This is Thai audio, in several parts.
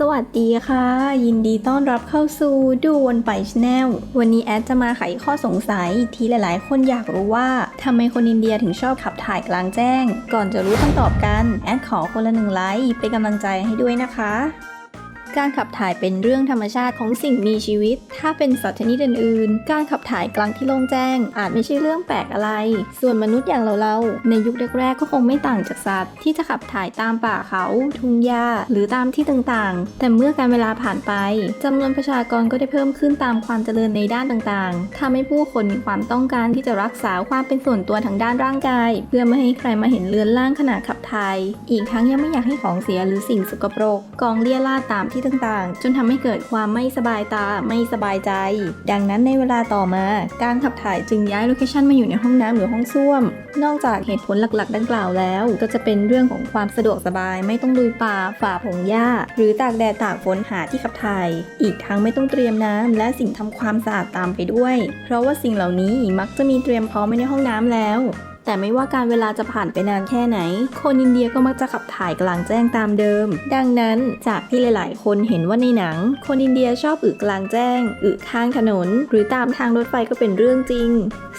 สวัสดีค่ะ ยินดีต้อนรับเข้าสู่ดูวนไปชแนลวันนี้แอดจะมาไขข้อสงสัยที่หลายๆ คนอยากรู้ว่าทำไมคนอินเดียถึงชอบขับถ่ายกลางแจ้ง ก่อนจะรู้คำตอบกัน แอดขอคนละหนึ่งไลค์เป็นกำลังใจให้ด้วยนะคะ การขับถ่ายเป็นเรื่องธรรมชาติของสิ่งมีชีวิต ถ้าเป็นสัตว์ชนิดอื่นๆ การขับถ่ายกลางที่โล่งแจ้ง อาจไม่ใช่เรื่องแปลกอะไร ส่วนมนุษย์อย่างเราๆ ในยุคแรกๆ ก็คงไม่ต่างจากสัตว์ที่จะขับถ่ายตามป่าเขา ทุ่งหญ้า หรือตามที่ต่างๆ แต่เมื่อการเวลาผ่านไปจำนวนประชากรก็ได้เพิ่มขึ้นตามความเจริญในด้านต่างๆทำให้ผู้คนมีความต้องการที่จะรักษาความเป็นส่วนตัวทางด้านร่างกาย เพื่อไม่ให้ใครมาเห็นเลือนล่างขณะขับถ่าย อีกทั้งยังไม่อยากให้ของเสียหรือสิ่งสกปรก กองเลี่ยราตามที่ต่างๆ จนทำให้เกิดความไม่สบายตาไม่สบายใจ ดังนั้นในเวลาต่อมา การขับถ่ายจึงย้ายโลเคชันมาอยู่ในห้องน้ำหรือห้องส้วม นอกจากเหตุผลหลักๆ ดังกล่าวแล้ว ก็จะเป็นเรื่องของความสะดวกสบาย ไม่ต้องลุยป่าฝ่าพงหญ้า หรือตากแดดตากฝนหาที่ขับถ่าย อีกทั้งไม่ต้องเตรียมน้ำและสิ่งทำความสะอาดตามไปด้วย เพราะว่าสิ่งเหล่านี้มักจะมีเตรียมพร้อมไว้ในห้องน้ำแล้ว แต่ไม่ว่าการเวลาจะผ่านไปนานแค่ไหน คนอินเดียก็มักจะขับถ่ายกลางแจ้งตามเดิม ดังนั้นจากที่หลาย ๆ คนเห็นว่าในหนัง คนอินเดียชอบอึกลางแจ้ง อึข้างถนน หรือตามทางรถไฟก็เป็นเรื่องจริง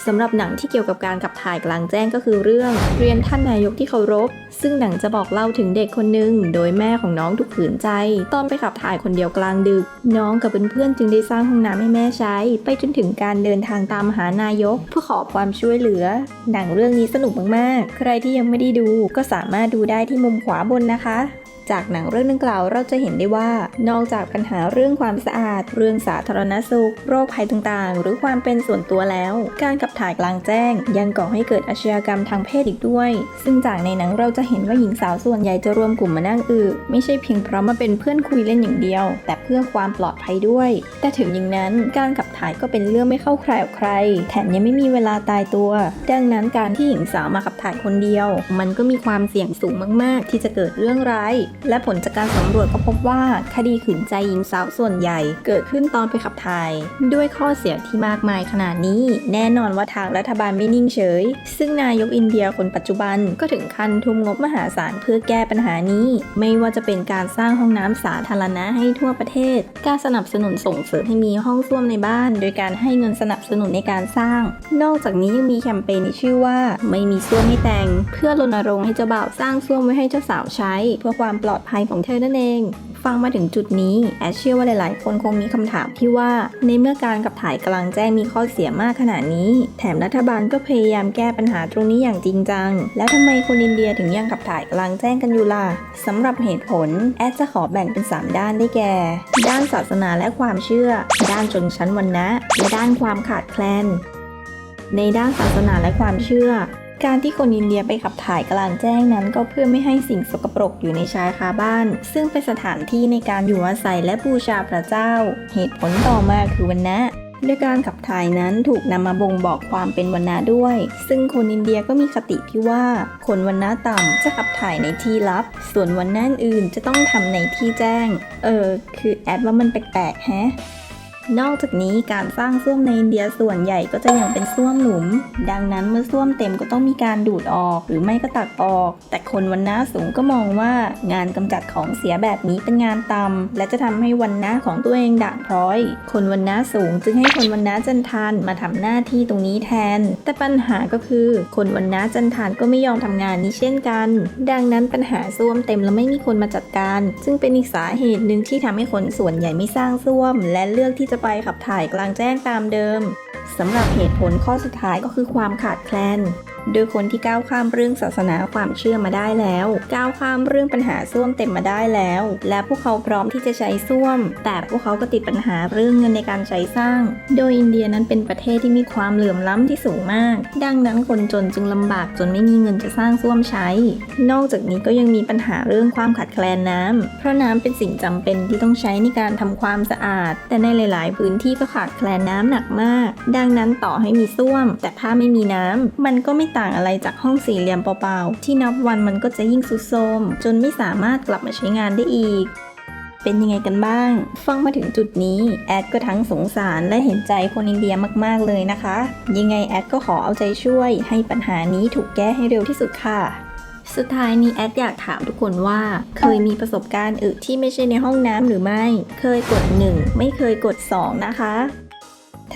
สำหรับหนังที่เกี่ยวกับการขับถ่ายกลางแจ้งก็คือเรื่อง เรียนท่านนายกที่เคารพ ซึ่งหนังจะบอกเล่าถึงเด็กคนหนึ่งโดยแม่ของน้องถูกขืนใจตอนไปขับถ่ายคนเดียวกลางดึก น้องกับเพื่อนๆจึงได้สร้างห้องน้ำให้แม่ใช้ ไปจนถึงการเดินทางตามหานายก เพื่อขอความช่วยเหลือหนังเรื่องนี้สนุกมากๆ ใครที่ยังไม่ได้ดูก็สามารถดูได้ที่มุมขวาบนนะคะ จากหนังเรื่องดังกล่าวเราจะเห็นได้ว่า นอกจากปัญหาเรื่องความสะอาด เรื่องสาธารณสุข โรคภัยต่างๆ หรือความเป็นส่วนตัวแล้ว การขับถ่ายกลางแจ้ง ยังก่อให้เกิดอาชญากรรมทางเพศอีกด้วย ซึ่งจากในหนังเราจะเห็นว่าหญิงสาวส่วนใหญ่จะรวมกลุ่มมานั่งอึไม่ใช่เพียงเพราะมาเป็นเพื่อนคุยเล่นอย่างเดียว แต่เพื่อความปลอดภัยด้วย แต่ถึงอย่างนั้นการขับถ่ายก็เป็นเรื่องไม่เข้าใครออกใคร แถมยังไม่มีเวลาตายตัว ดังนั้นการที่หญิงสาวมาขับถ่ายคนเดียว มันก็มีความเสี่ยงสูงมาก ๆ ที่จะเกิดเรื่องร้ายและผลจากการสำรวจก็พบว่าคดีขืนใจหญิงสาวส่วนใหญ่เกิดขึ้นตอนไปขับถ่าย ด้วยข้อเสียที่มากมายขนาดนี้ แน่นอนว่าทางรัฐบาลไม่นิ่งเฉย ซึ่งนายกอินเดียคนปัจจุบันก็ถึงขั้นทุ่มงบมหาศาลเพื่อแก้ปัญหานี้ ไม่ว่าจะเป็นการสร้างห้องน้ำสาธารณะให้ทั่วประเทศ การสนับสนุนส่งเสริมให้มีห้องส้วมในบ้าน โดยการให้เงินสนับสนุนในการสร้าง นอกจากนี้ยังมีแคมเปญที่ชื่อว่า ไม่มีส้วมให้แต่ง เพื่อรณรงค์ให้เจ้าบ่าวสร้างส้วมไว้ให้เจ้าสาวใช้ เพื่อความลอดภัยของเธอนั่นเอง ฟังมาถึงจุดนี้แอดเชื่อว่าหลาย ๆ คนคงมีคำถามที่ว่า ในเมื่อการกับถ่ายกลางแจ้งมีข้อเสียมากขนาดนี้ แถมรัฐบาลก็พยายามแก้ปัญหาตรงนี้อย่างจริงจัง แล้วทำไมคนอินเดียถึงยังขับถ่ายกลางแจ้งกันอยู่ล่ะสำหรับเหตุผลแอดจะขอแบ่งเป็น 3 ด้านได้แก่ ด้านศาสนาและความเชื่อ ด้านชนชั้นวรรณะ และด้านความขาดแคลนในด้านศาสนาและความเชื่อ การที่คนอินเดียไปขับถ่ายกลางแจ้งนั้นก็เพื่อไม่ให้สิ่งสกปรกอยู่ในชายคาบ้าน ซึ่งเป็นสถานที่ในการอยู่อาศัยและบูชาพระเจ้า เหตุผลต่อมาคือวันนะด้วยการขับถ่ายนั้นถูกนำมาบ่งบอกความเป็นวันนะด้วย ซึ่งคนอินเดียก็มีคติที่ว่า คนวันนะต่ำจะขับถ่ายในที่ลับ ส่วนวันนะอื่นจะต้องทำในที่แจ้ง เออ คือแอดว่ามันแปลกๆแฮะ นอกจากนี้การสร้างส้วมในอินเดียส่วนใหญ่ก็จะยังเป็นส้วมหลุม ดังนั้นเมื่อส้วมเต็มก็ต้องมีการดูดออกหรือไม่ก็ตักออก แต่คนวันหน้าสูงก็มองว่างานกำจัดของเสียแบบนี้เป็นงานต่ำและจะทำให้วันหน้าของตัวเองด่างพร้อย คนวันหน้าสูงจึงให้คนวันหน้าจันทานมาทำหน้าที่ตรงนี้แทน แต่ปัญหาก็คือ คนวันหน้าจันทานก็ไม่ยอมทำงานนี้เช่นกัน ดังนั้นปัญหาส้วมเต็มแล้วไม่มีคนมาจัดการ ซึ่งเป็นอีกสาเหตุหนึ่งที่ทำให้คนส่วนใหญ่ไม่สร้างส้วม และเลือกที่จะไปขับถ่ายกลางแจ้งตามเดิมสำหรับเหตุผลข้อสุดท้ายก็คือความขาดแคลน โดยคนที่ก้าวข้ามเรื่องศาสนาความเชื่อมาได้แล้ว ก้าวข้ามเรื่องปัญหาส้วมเต็มมาได้แล้ว และพวกเขาพร้อมที่จะใช้ส้วม แต่พวกเขาก็ติดปัญหาเรื่องเงินในการใช้สร้าง โดยอินเดียนั้นเป็นประเทศที่มีความเหลื่อมล้ำที่สูงมาก ดังนั้นคนจนจึงลำบากจนไม่มีเงินจะสร้างส้วมใช้ นอกจากนี้ก็ยังมีปัญหาเรื่องความขาดแคลนน้ำเพราะน้ำเป็นสิ่งจำเป็นที่ต้องใช้ในการทำความสะอาด แต่ในหลาย ๆ พื้นที่ก็ขาดแคลนน้ำหนักมาก ดังนั้นต่อให้มีส้วม แต่ถ้าไม่มีน้ำมันก็ไม่ต่างอะไรจากห้องสี่เหลี่ยมเปล่าๆ ที่นับวันมันก็จะยิ่งสุดโทรมจนไม่สามารถกลับมาใช้งานได้อีก เป็นยังไงกันบ้าง ฟังมาถึงจุดนี้แอดก็ทั้งสงสารและเห็นใจคนอินเดียมากๆเลยนะคะ ยังไงแอดก็ขอเอาใจช่วย ให้ปัญหานี้ถูกแก้ให้เร็วที่สุดค่ะสุดท้ายนี้แอดอยากถามทุกคนว่า เคยมีประสบการณ์อึที่ไม่ใช่ในห้องน้ำหรือไม่ เคยกด 1 ไม่เคยกด 2 นะคะ